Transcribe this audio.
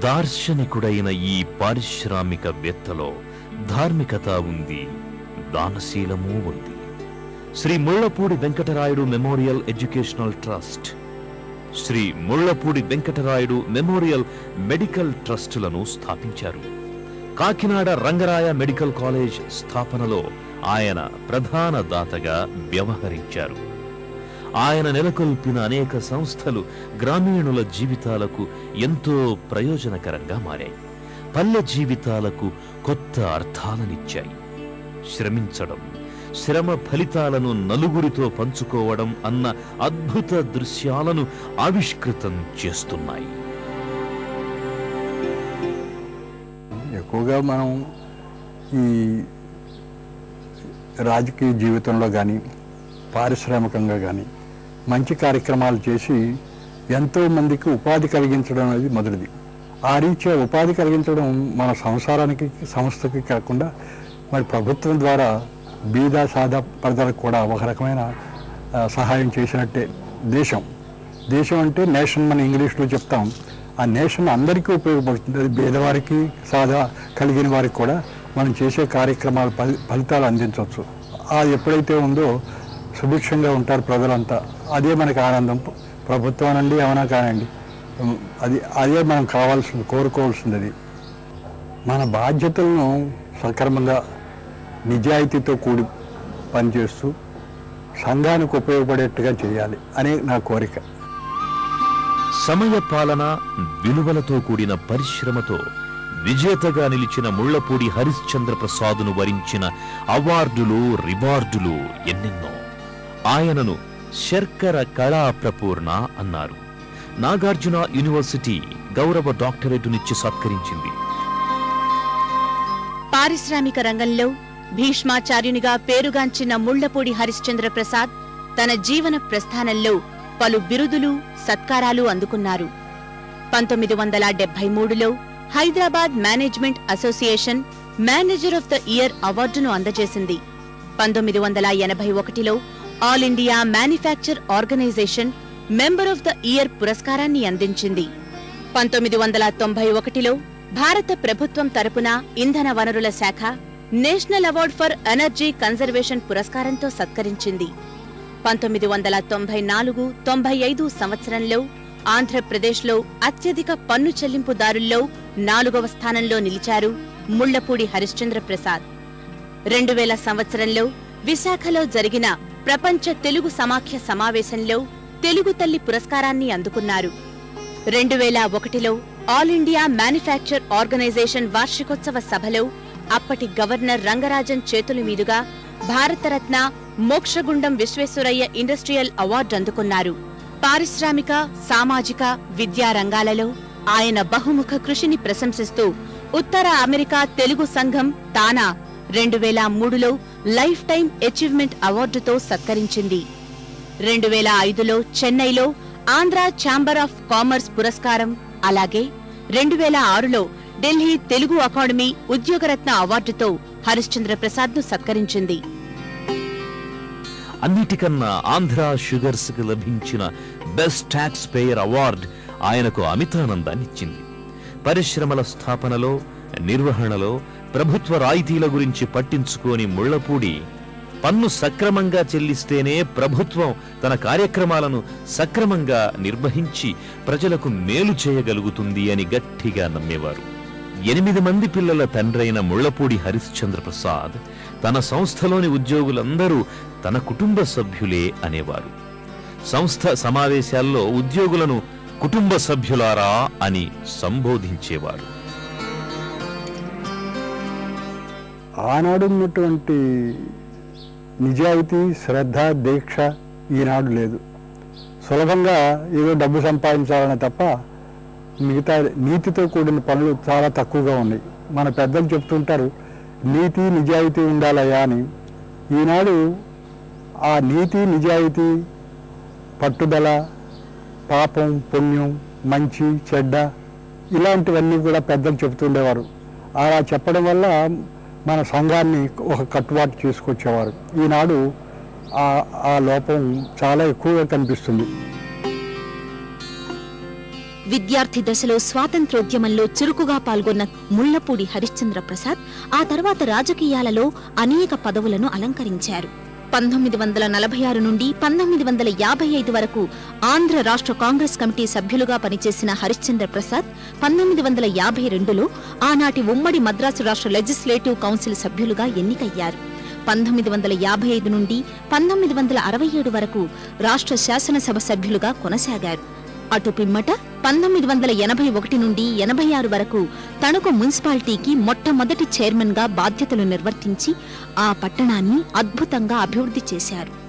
దార్శనికుడైన ఈ పారిశ్రామికవేత్తలో ధార్మికత ఉంది దానశీలము ఉంది. Shri Mullapudi Venkatarayudu memorial educational trust Shri Mullapudi Venkatarayudu memorial medical ట్రస్టులను స్థాపించారు. కాకినాడ రంగరాయ మెడికల్ కాలేజ్ స్థాపనలో ఆయన ప్రధాన దాతగా వ్యవహరించారు. ఆయన నెలకొల్పిన అనేక సంస్థలు గ్రామీణుల జీవితాలకు ఎంతో ప్రయోజనకరంగా మారాయి. పల్లె జీవితాలకు కొత్త అర్థాలనిచ్చాయి. శ్రమించడం శ్రమ ఫలితాలను నలుగురితో పంచుకోవడం అన్న అద్భుత దృశ్యాలను ఆవిష్కృతం చేస్తున్నాయి. ఎక్కువగా మనం ఈ రాజకీయ జీవితంలో కానీ పారిశ్రామికంగా కానీ మంచి కార్యక్రమాలు చేసి ఎంతో మందికి ఉపాధి కలిగించడం అనేది మొదటిది. ఆ రీత్యా ఉపాధి కలిగించడం మన సంసారానికి సంస్థకి కాకుండా మరి ప్రభుత్వం ద్వారా బీద సాదా ప్రజలకు కూడా ఒక రకమైన సహాయం చేసినట్టే దేశం. దేశం అంటే నేషన్ మన ఇంగ్లీష్లో చెప్తాం. ఆ నేషన్ అందరికీ ఉపయోగపడుతుంది. అది పేదవారికి సాదా కలిగిన వారికి కూడా మనం చేసే కార్యక్రమాల ఫలి- ఫలితాలు అందించవచ్చు. ఆ ఎప్పుడైతే ఉందో సుభిక్షంగా ఉంటారు ప్రజలంతా. అదే మనకి ఆనందం. ప్రభుత్వం నుండి ఏమైనా కానండి అది అదే మనం కావాల్సింది కోరుకోవాల్సింది అది మన బాధ్యతలను సక్రమంగా నిజాయితీతో కూడి పనిచేస్తూ సంఘానికి ఉపయోగపడేట్టుగా చేయాలి అనే నా కోరిక. సమయ పాలన విలువలతో కూడిన పరిశ్రమతో విజేతగా నిలిచిన ముళ్ళపూడి హరిశ్చంద్ర ప్రసాద్ను వరించిన అవార్డులు రివార్డులు ఎన్నెన్నో. ఆయనను శర్కర కళా ప్రపూర్ణ అన్నారు. నాగార్జున యూనివర్సిటీ గౌరవ డాక్టరేటునిచ్చి సత్కరించింది. పారిశ్రామిక రంగంలో భీష్మాచార్యునిగా పేరుగాంచిన ముళ్ళపూడి హరిశ్చంద్ర ప్రసాద్ తన జీవన ప్రస్థానంలో పలు బిరుదులు సత్కారాలు అందుకున్నారు. పంతొమ్మిది వందల డెబ్బై మూడులో Hyderabad management association manager of the year అవార్డును అందజేసింది. పంతొమ్మిది వందల ఎనభై ఒకటిలో all India manufacture organisation member of the year పురస్కారాన్ని అందించింది. పంతొమ్మిది వందల తొంభై ఒకటిలో భారత ప్రభుత్వం తరపున ఇంధన వనరుల శాఖ national award for energy conservation పురస్కారంతో సత్కరించింది. పంతొమ్మిది వందల తొంభై నాలుగు తొంభై ఐదు సంవత్సరంలో ఆంధ్రప్రదేశ్లో అత్యధిక పన్ను చెల్లింపుదారుల్లో నాలుగవ స్థానంలో నిలిచారు ముళ్ళపూడి హరిశ్చంద్ర ప్రసాద్ రెండు వేల సంవత్సరంలో విశాఖలో జరిగిన ప్రపంచ తెలుగు సమాఖ్య సమావేశంలో తెలుగు తల్లి పురస్కారాన్ని అందుకున్నారు. రెండు వేల ఒకటిలో ఆల్ ఇండియా మ్యానుఫ్యాక్చర్ ఆర్గనైజేషన్ వార్షికోత్సవ సభలో అప్పటి గవర్నర్ రంగరాజన్ చేతుల మీదుగా భారతరత్న మోక్షగుండం విశ్వేశ్వరయ్య ఇండస్ట్రియల్ అవార్డు అందుకున్నారు. పారిశ్రామిక సామాజిక విద్యా రంగాలలో ఆయన బహుముఖ కృషిని ప్రశంసిస్తూ ఉత్తర అమెరికా తెలుగు సంఘం తానా రెండు వేల మూడులో లైఫ్ టైం అచీవ్మెంట్ అవార్డుతో సత్కరించింది. రెండు వేల ఐదులో చెన్నైలో ఆంధ్ర ఛాంబర్ ఆఫ్ కామర్స్ పురస్కారం అలాగే రెండు వేల ఆరులో ఢిల్లీ తెలుగు అకాడమీ ఉద్యోగరత్న అవార్డుతో హరిశ్చంద్ర ప్రసాద్ను సత్కరించింది. అన్నిటికన్నా ఆంధ్ర షుగర్స్కు లభించిన బెస్ట్ ట్యాక్స్ పేయర్ అవార్డ్ ఆయనకు అమితానందాన్నిచ్చింది. పరిశ్రమల స్థాపనలో నిర్వహణలో ప్రభుత్వ రాయితీల గురించి పట్టించుకోని ముళ్ళపూడి పన్ను సక్రమంగా చెల్లిస్తేనే ప్రభుత్వం తన కార్యక్రమాలను సక్రమంగా నిర్వహించి ప్రజలకు మేలు చేయగలుగుతుంది అని గట్టిగా నమ్మేవారు. ఎనిమిది మంది పిల్లల తండ్రైన ముళ్ళపూడి హరిశ్చంద్ర ప్రసాద్ తన సంస్థలోని ఉద్యోగులందరూ తన కుటుంబ సభ్యులే అనేవారు. సంస్థ సమావేశాల్లో ఉద్యోగులను కుటుంబ సభ్యులారా అని సంబోధించేవారు ఆనాడు ఉన్నటువంటి నిజాయితీ శ్రద్ధ దీక్ష ఈనాడు లేదు. సులభంగా ఏదో డబ్బు సంపాదించాలనే తప్ప మిగతా నీతితో కూడిన పనులు చాలా తక్కువగా ఉన్నాయి. మన పెద్దలు చెప్తుంటారు నీతి నిజాయితీ ఉండాలయ్యా అని. ఈనాడు ఆ నీతి నిజాయితీ పట్టుదల పాపం పుణ్యం మంచి చెడ్డ ఇలాంటివన్నీ కూడా పెద్దలు చెబుతుండేవారు. అలా చెప్పడం వల్ల మన సంఘాన్ని ఒక కట్టుబాటు చేసుకొచ్చేవారు. ఈనాడు ఆ- ఆ లోపం చాలా ఎక్కువగా కనిపిస్తుంది. విద్యార్థి దశలో స్వాతంత్రోద్యమంలో చురుకుగా పాల్గొన్న ముళ్ళపూడి హరిశ్చంద్ర ప్రసాద్ ఆ తర్వాత రాజకీయాలలో అనేక పదవులను అలంకరించారు. పంతొమ్మిది వందల నలభై ఆరు నుండి పంతొమ్మిది వందల యాభై ఐదు వరకు ఆంధ్ర రాష్ట్ర కాంగ్రెస్ కమిటీ సభ్యులుగా పనిచేసిన హరిశ్చంద్ర ప్రసాద్ పంతొమ్మిది వందల యాభై రెండులో ఆనాటి ఉమ్మడి మద్రాసు రాష్ట్ర లెజిస్లేటివ్ కౌన్సిల్ సభ్యులుగా ఎన్నికయ్యారు. పంతొమ్మిది వందల యాభై ఐదు నుండి పంతొమ్మిది వందల అరవై ఏడు వరకు రాష్ట్ర శాసనసభ సభ్యులుగా కొనసాగారు. అటు పిమ్మట పంతొమ్మిది వందల ఎనభై ఒకటి నుండి ఎనభై ఆరు వరకు తణుకు మున్సిపాలిటీకి మొట్టమొదటి చైర్మన్గా బాధ్యతలు నిర్వర్తించి ఆ పట్టణాన్ని అద్భుతంగా అభివృద్ధి చేశారు.